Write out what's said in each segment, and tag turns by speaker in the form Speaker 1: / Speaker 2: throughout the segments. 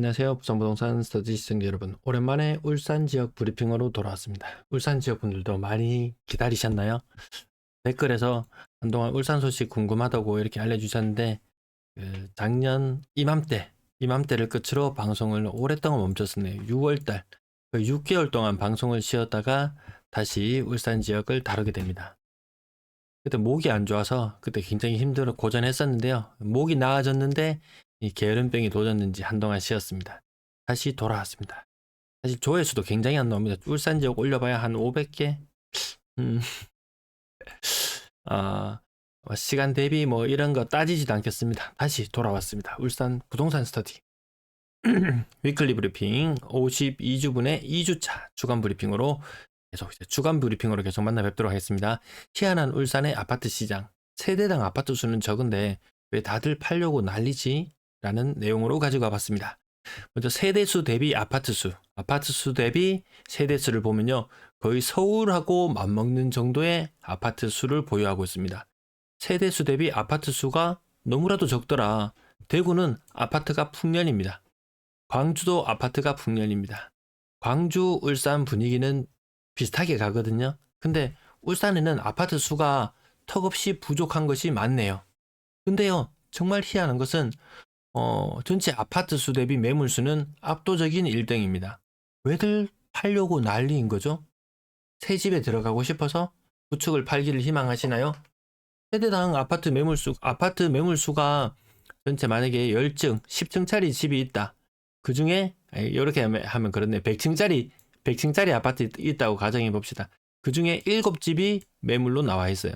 Speaker 1: 안녕하세요. 부산부동산 스터디 시청자 여러분. 오랜만에 울산 지역 브리핑으로 돌아왔습니다. 울산 지역 분들도 많이 기다리셨나요? 댓글에서 한동안 울산 소식 궁금하다고 이렇게 알려주셨는데, 그 작년 이맘때, 이맘때를 끝으로 방송을 오랫동안 멈췄었네요. 6월달. 6개월 동안 방송을 쉬었다가 다시 울산 지역을 다루게 됩니다. 그때 목이 안 좋아서 그때 굉장히 힘들어 고전했었는데요. 목이 나아졌는데 이 게으름병이 도졌는지 한동안 쉬었습니다. 다시 돌아왔습니다. 사실 조회수도 굉장히 안 나옵니다. 울산 지역 올려봐야 한 500개? 음. 아, 뭐 시간 대비 뭐 이런 거 따지지도 않겠습니다. 다시 돌아왔습니다. 울산 부동산 스터디. 위클리 브리핑 52주분의 2주차 주간 브리핑으로 계속 이제 주간 브리핑으로 계속 만나 뵙도록 하겠습니다. 희한한 울산의 아파트 시장. 세대당 아파트 수는 적은데 왜 다들 팔려고 난리지? 라는 내용으로 가지고 와봤습니다. 먼저 세대수 대비 아파트 수, 아파트 수 대비 세대수를 보면요. 거의 서울하고 맞먹는 정도의 아파트 수를 보유하고 있습니다. 세대수 대비 아파트 수가 너무나도 적더라. 대구는 아파트가 풍년입니다. 광주도 아파트가 풍년입니다. 광주, 울산 분위기는 비슷하게 가거든요. 근데 울산에는 아파트 수가 턱없이 부족한 것이 많네요. 근데요, 정말 희한한 것은 어, 전체 아파트 수 대비 매물 수는 압도적인 1등입니다. 왜들 팔려고 난리인 거죠? 새 집에 들어가고 싶어서 구축을 팔기를 희망하시나요? 세대당 아파트 매물 수, 아파트 매물 수가 전체 만약에 10층, 10층짜리 집이 있다. 그 중에, 이렇게 하면 그렇네. 100층짜리, 100층짜리 아파트 있다고 가정해 봅시다. 그 중에 7집이 매물로 나와 있어요.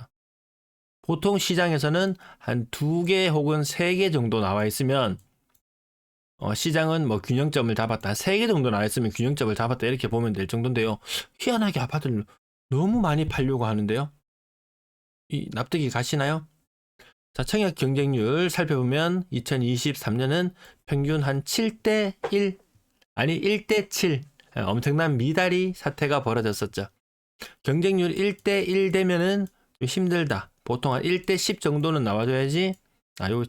Speaker 1: 보통 시장에서는 한 두 개 혹은 세 개 정도 나와 있으면 어, 시장은 뭐 균형점을 잡았다. 세 개 정도 나와 있으면 균형점을 잡았다. 이렇게 보면 될 정도인데요. 희한하게 아파트를 너무 많이 팔려고 하는데요. 이 납득이 가시나요? 자, 청약 경쟁률 살펴보면 2023년은 평균 한 7대 1 아니 1대 7 엄청난 미다리 사태가 벌어졌었죠. 경쟁률 1대 1 되면은 좀 힘들다. 보통 한 1대 10 정도는 나와줘야지, 아, 요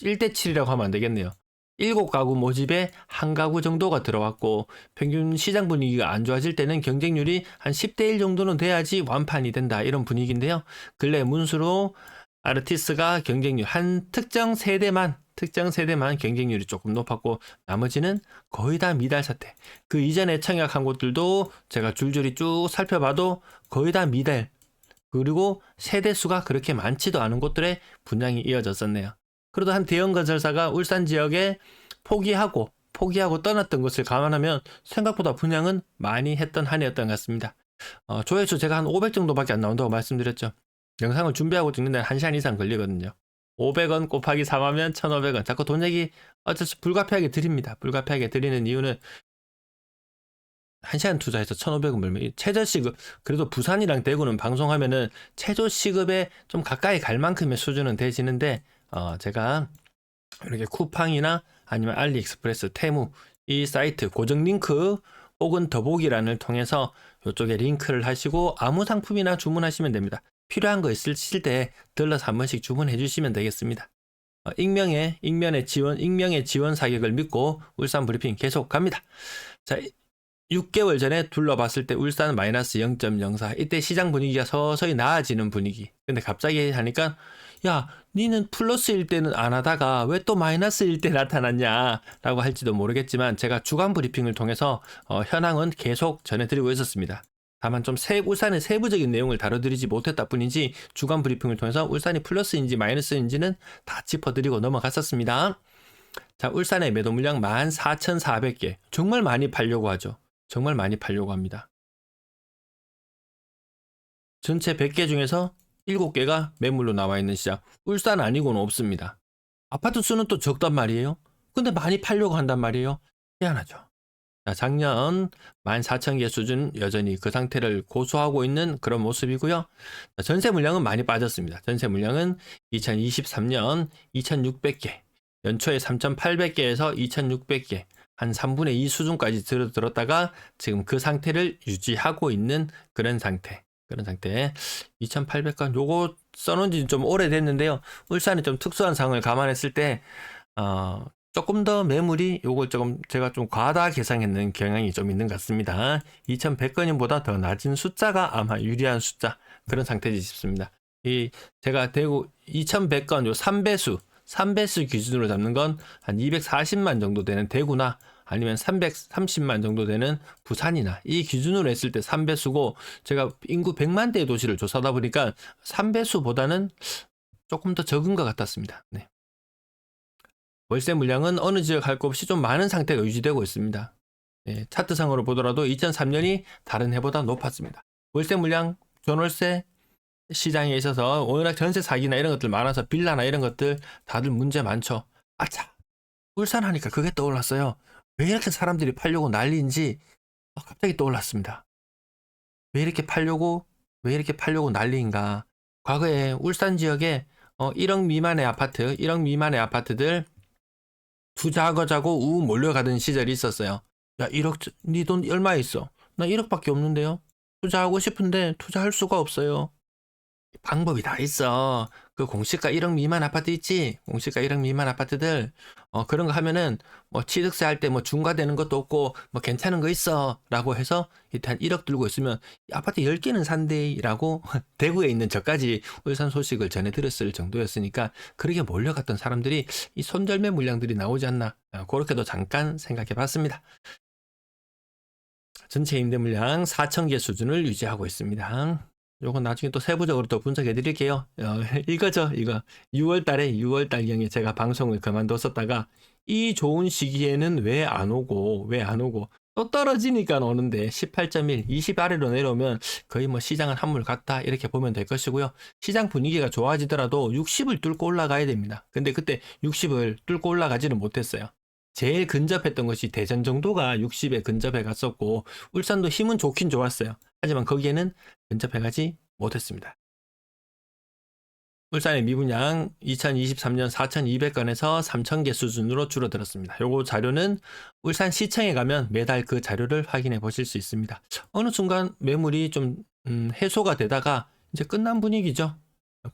Speaker 1: 1대 7이라고 하면 안 되겠네요. 7가구 모집에 한 가구 정도가 들어왔고, 평균 시장 분위기가 안 좋아질 때는 경쟁률이 한 10대 1 정도는 돼야지 완판이 된다. 이런 분위기인데요. 근래 문수로 아르티스가 경쟁률 한 특정 세대만 특정 세대만 경쟁률이 조금 높았고 나머지는 거의 다 미달 사태. 그 이전에 청약한 곳들도 제가 줄줄이 쭉 살펴봐도 거의 다 미달 그리고 세대수가 그렇게 많지도 않은 곳들의 분양이 이어졌었네요. 그래도 한 대형 건설사가 울산 지역에 포기하고 포기하고 떠났던 것을 감안하면 생각보다 분양은 많이 했던 한 해였던 것 같습니다. 어, 조회수 제가 한 500 정도밖에 안 나온다고 말씀드렸죠. 영상을 준비하고 찍는데 1시간 이상 걸리거든요. 500원 곱하기 3하면 1,500원. 자꾸 돈 얘기 어쩔 수 불가피하게 드립니다. 불가피하게 드리는 이유는 1시간 투자해서 1,500원 벌면 최저 시급 그래도 부산이랑 대구는 방송하면은 최저 시급에 좀 가까이 갈 만큼의 수준은 되지는데 어 제가 이렇게 쿠팡이나 아니면 알리익스프레스, 테무 이 사이트 고정 링크 혹은 더보기란을 통해서 이쪽에 링크를 하시고 아무 상품이나 주문하시면 됩니다. 필요한 거 있으실 때 들러서 한 번씩 주문해 주시면 되겠습니다. 어, 익명의 익명의 지원 익명의 지원 사격을 믿고 울산 브리핑 계속 갑니다. 자 6개월 전에 둘러봤을 때 울산 마이너스 0.04 이때 시장 분위기가 서서히 나아지는 분위기. 근데 갑자기 하니까 야 니는 플러스일 때는 안 하다가 왜 또 마이너스일 때 나타났냐? 라고 할지도 모르겠지만 제가 주간 브리핑을 통해서 어, 현황은 계속 전해드리고 있었습니다. 다만 좀 세, 울산의 세부적인 내용을 다뤄드리지 못했다 뿐이지 주간 브리핑을 통해서 울산이 플러스인지 마이너스인지는 다 짚어드리고 넘어갔었습니다. 자 울산의 매도 물량 14,400개. 정말 많이 팔려고 하죠 정말 많이 팔려고 합니다. 전체 100개 중에서 7개가 매물로 나와 있는 시장. 울산 아니고는 없습니다. 아파트 수는 또 적단 말이에요. 근데 많이 팔려고 한단 말이에요. 희한하죠. 자, 작년 14,000개 수준 여전히 그 상태를 고수하고 있는 그런 모습이고요. 자, 전세 물량은 많이 빠졌습니다. 전세 물량은 2023년 2,600개, 연초에 3,800개에서 2,600개, 한 3분의 2 수준까지 들어들었다가 지금 그 상태를 유지하고 있는 그런 상태. 그런 상태. 2800건 요거 써놓은 지 좀 오래됐는데요. 울산이 좀 특수한 상황을 감안했을 때, 어, 조금 더 매물이 요걸 조금 제가 좀 과다 계상했는 경향이 좀 있는 것 같습니다. 2100건인보다 더 낮은 숫자가 아마 유리한 숫자 그런 상태지 싶습니다. 이 제가 대구 2100건 요 3배수 3배수 기준으로 잡는 건 한 240만 정도 되는 대구나 아니면 330만 정도 되는 부산이나 이 기준으로 했을 때 3배수고 제가 인구 100만 대의 도시를 조사하다 보니까 3배수보다는 조금 더 적은 것 같았습니다. 네. 월세 물량은 어느 지역 할 것 없이 좀 많은 상태가 유지되고 있습니다. 예, 차트상으로 보더라도 2003년이 다른 해보다 높았습니다. 월세 물량, 전월세 시장에 있어서 워낙 전세 사기나 이런 것들 많아서 빌라나 이런 것들 다들 문제 많죠. 아차! 울산 하니까 그게 떠올랐어요. 왜 이렇게 사람들이 팔려고 난리인지 어, 갑자기 떠올랐습니다. 왜 이렇게 팔려고, 왜 이렇게 팔려고 난리인가. 과거에 울산 지역에 어, 1억 미만의 아파트, 1억 미만의 아파트들 투자하고자고 우 몰려가던 시절이 있었어요. 야, 1억, 니돈 얼마 있어? 나 1억밖에 없는데요? 투자하고 싶은데 투자할 수가 없어요. 방법이 다 있어. 그 공시가 1억 미만 아파트 있지? 공시가 1억 미만 아파트들, 어, 그런 거 하면은, 뭐, 취득세 할 때 뭐 중과되는 것도 없고, 뭐, 괜찮은 거 있어. 라고 해서, 일단 1억 들고 있으면, 이 아파트 10개는 산대. 라고, 대구에 있는 저까지 울산 소식을 전해 들었을 정도였으니까, 그렇게 몰려갔던 사람들이, 이 손절매 물량들이 나오지 않나. 어, 그렇게도 잠깐 생각해 봤습니다. 전체 임대 물량 4,000개 수준을 유지하고 있습니다. 요건 나중에 또 세부적으로 또 분석해 드릴게요. 어, 이거죠, 이거. 6월 달에, 6월 달경에 제가 방송을 그만뒀었다가, 이 좋은 시기에는 왜 안 오고, 왜 안 오고, 또 떨어지니까 오는데, 18.1, 20 아래로 내려오면 거의 뭐 시장은 한물 같다, 이렇게 보면 될 것이고요. 시장 분위기가 좋아지더라도 60을 뚫고 올라가야 됩니다. 근데 그때 60을 뚫고 올라가지는 못했어요. 제일 근접했던 것이 대전 정도가 60에 근접해 갔었고, 울산도 힘은 좋긴 좋았어요. 하지만 거기에는 근접해가지 못했습니다. 울산의 미분양 2023년 4,200건에서 3,000개 수준으로 줄어들었습니다. 요거 자료는 울산 시청에 가면 매달 그 자료를 확인해 보실 수 있습니다. 어느 순간 매물이 좀 음, 해소가 되다가 이제 끝난 분위기죠.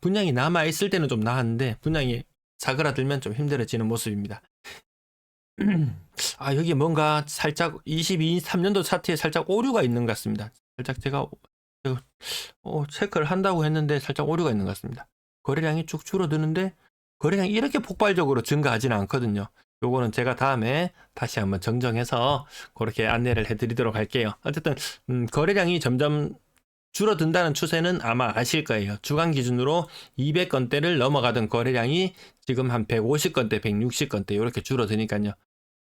Speaker 1: 분양이 남아 있을 때는 좀 나았는데 분양이 사그라들면 좀 힘들어지는 모습입니다. 아 여기 뭔가 살짝 22, 3년도 차트에 살짝 오류가 있는 것 같습니다. 살짝 제가 어, 체크를 한다고 했는데 살짝 오류가 있는 것 같습니다. 거래량이 쭉 줄어드는데 거래량이 이렇게 폭발적으로 증가하지는 않거든요. 요거는 제가 다음에 다시 한번 정정해서 그렇게 안내를 해드리도록 할게요. 어쨌든 음, 거래량이 점점 줄어든다는 추세는 아마 아실 거예요. 주간 기준으로 200건대를 넘어가던 거래량이 지금 한 150건대, 160건대 이렇게 줄어드니까요.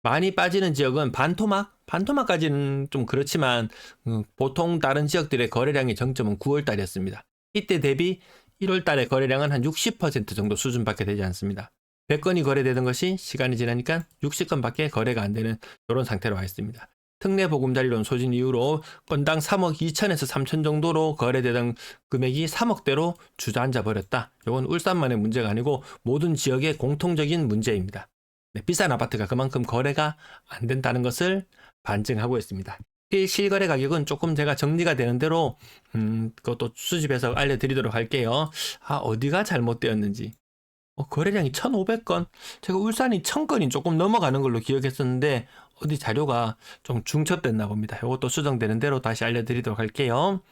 Speaker 1: 많이 빠지는 지역은 반토막, 반토막까지는 좀 그렇지만 음, 보통 다른 지역들의 거래량의 정점은 9월 달이었습니다. 이때 대비 1월 달의 거래량은 한 60% 정도 수준밖에 되지 않습니다. 100건이 거래되던 것이 시간이 지나니까 60건밖에 거래가 안 되는 이런 상태로 와 있습니다. 특례 보금자리론 소진 이후로 건당 3억 2천에서 3천 정도로 거래되던 금액이 3억대로 주저앉아 버렸다. 이건 울산만의 문제가 아니고 모든 지역의 공통적인 문제입니다. 네, 비싼 아파트가 그만큼 거래가 안 된다는 것을 반증하고 있습니다. 이 실거래 가격은 조금 제가 정리가 되는 대로 음, 그것도 수집해서 알려드리도록 할게요. 아 어디가 잘못되었는지. 어, 거래량이 1,500건, 제가 울산이 1,000건이 조금 넘어가는 걸로 기억했었는데 어디 자료가 좀 중첩됐나 봅니다. 이것도 수정되는 대로 다시 알려드리도록 할게요.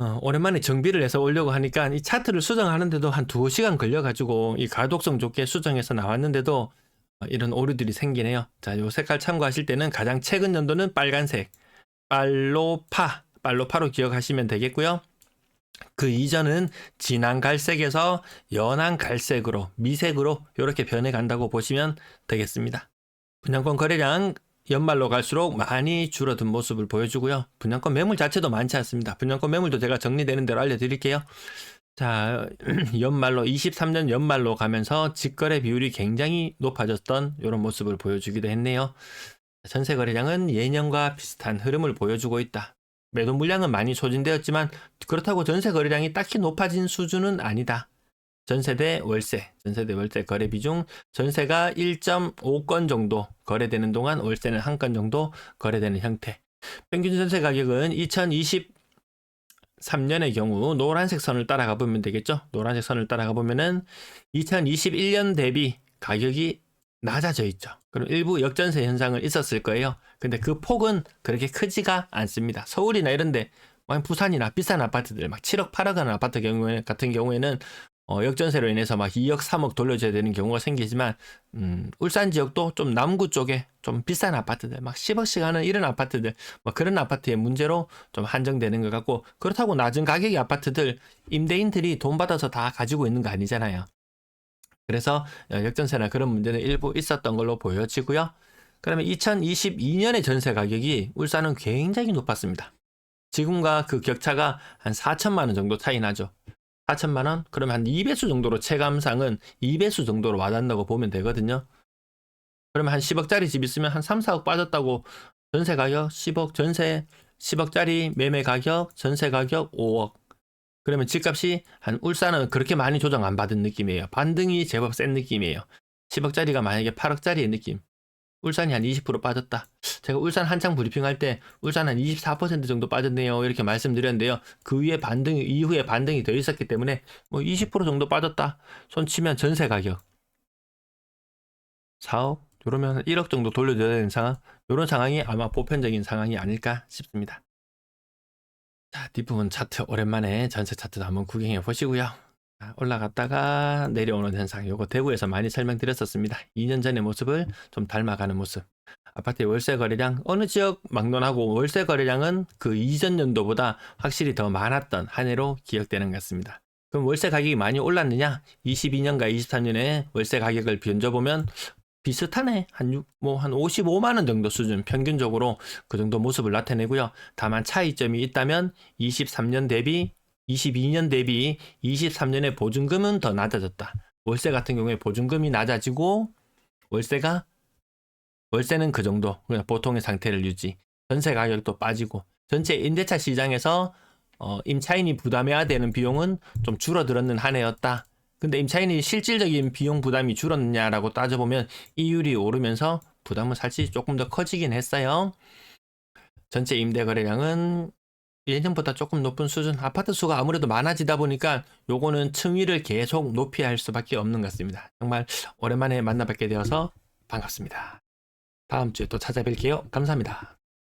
Speaker 1: 어, 오랜만에 정비를 해서 오려고 하니까 이 차트를 수정하는데도 한 두어 시간 걸려가지고 이 가독성 좋게 수정해서 나왔는데도 어, 이런 오류들이 생기네요. 자, 요 색깔 참고하실 때는 가장 최근 연도는 빨간색, 빨로파, 빨로파로 기억하시면 되겠고요. 그 이전은 진한 갈색에서 연한 갈색으로, 미색으로 이렇게 변해 간다고 보시면 되겠습니다. 분양권 거래량 연말로 갈수록 많이 줄어든 모습을 보여주고요. 분양권 매물 자체도 많지 않습니다. 분양권 매물도 제가 정리되는 대로 알려드릴게요. 자, 연말로 23년 연말로 가면서 직거래 비율이 굉장히 높아졌던 이런 모습을 보여주기도 했네요. 전세 거래량은 예년과 비슷한 흐름을 보여주고 있다. 매도 물량은 많이 소진되었지만 그렇다고 전세 거래량이 딱히 높아진 수준은 아니다. 전세대 월세, 전세대 월세 거래 비중, 전세가 1.5건 정도 거래되는 동안 월세는 한 건 정도 거래되는 형태. 평균 전세 가격은 2023년의 경우 노란색 선을 따라가 보면 되겠죠. 노란색 선을 따라가 보면은 2021년 대비 가격이 낮아져 있죠. 그럼 일부 역전세 현상은 있었을 거예요. 근데 그 폭은 그렇게 크지가 않습니다. 서울이나 이런데 막 부산이나 비싼 아파트들 막 7억 8억 하는 아파트 경우에 같은 경우에는 어, 역전세로 인해서 막 2억 3억 돌려줘야 되는 경우가 생기지만 음, 울산 지역도 좀 남구 쪽에 좀 비싼 아파트들 막 10억씩 하는 이런 아파트들 뭐 그런 아파트의 문제로 좀 한정되는 것 같고 그렇다고 낮은 가격의 아파트들 임대인들이 돈 받아서 다 가지고 있는 거 아니잖아요. 그래서 어, 역전세나 그런 문제는 일부 있었던 걸로 보여지고요. 그러면 2022년의 전세 가격이 울산은 굉장히 높았습니다. 지금과 그 격차가 한 4천만 원 정도 차이 나죠. 4천만 원? 그러면 한 2배수 정도로 체감상은 2배수 정도로 와닿는다고 보면 되거든요. 그러면 한 10억짜리 집 있으면 한 3, 4억 빠졌다고 전세 가격 10억, 전세 10억짜리 매매 가격, 전세 가격 5억. 그러면 집값이 한 울산은 그렇게 많이 조정 안 받은 느낌이에요. 반등이 제법 센 느낌이에요. 10억짜리가 만약에 8억짜리의 느낌. 울산이 한 20% 빠졌다. 제가 울산 한창 브리핑할 때 울산 한 24% 정도 빠졌네요. 이렇게 말씀드렸는데요. 그 위에 반등이 이후에 반등이 더 있었기 때문에 뭐 20% 정도 빠졌다. 손 치면 전세 가격 4억 이러면 1억 정도 돌려줘야 되는 상황. 이런 상황이 아마 보편적인 상황이 아닐까 싶습니다. 자, 뒷부분 차트 오랜만에 전세 차트도 한번 구경해 보시고요. 자, 올라갔다가 내려오는 현상, 요거 대구에서 많이 설명드렸었습니다. 2년 전의 모습을 좀 닮아가는 모습. 아파트의 월세 거래량, 어느 지역 막론하고 월세 거래량은 그 이전 연도보다 확실히 더 많았던 한 해로 기억되는 것 같습니다. 그럼 월세 가격이 많이 올랐느냐? 22년과 23년에 월세 가격을 비춰보면 비슷하네. 한, 육- 뭐, 한 55만원 정도 수준, 평균적으로 그 정도 모습을 나타내고요. 다만 차이점이 있다면 23년 대비 22년 대비 23년에 보증금은 더 낮아졌다. 월세 같은 경우에 보증금이 낮아지고 월세가 월세는 그 정도 그냥 보통의 상태를 유지. 전세 가격도 빠지고 전체 임대차 시장에서 어, 임차인이 부담해야 되는 비용은 좀 줄어들었는 한 해였다. 근데 임차인이 실질적인 비용 부담이 줄었느냐라고 따져보면 이율이 오르면서 부담은 사실 조금 더 커지긴 했어요. 전체 임대 거래량은 예전보다 조금 높은 수준 아파트 수가 아무래도 많아지다 보니까 요거는 층위를 계속 높여야 할 수밖에 없는 것 같습니다. 정말 오랜만에 만나 뵙게 되어서 반갑습니다. 다음 주에 또 찾아뵐게요. 감사합니다.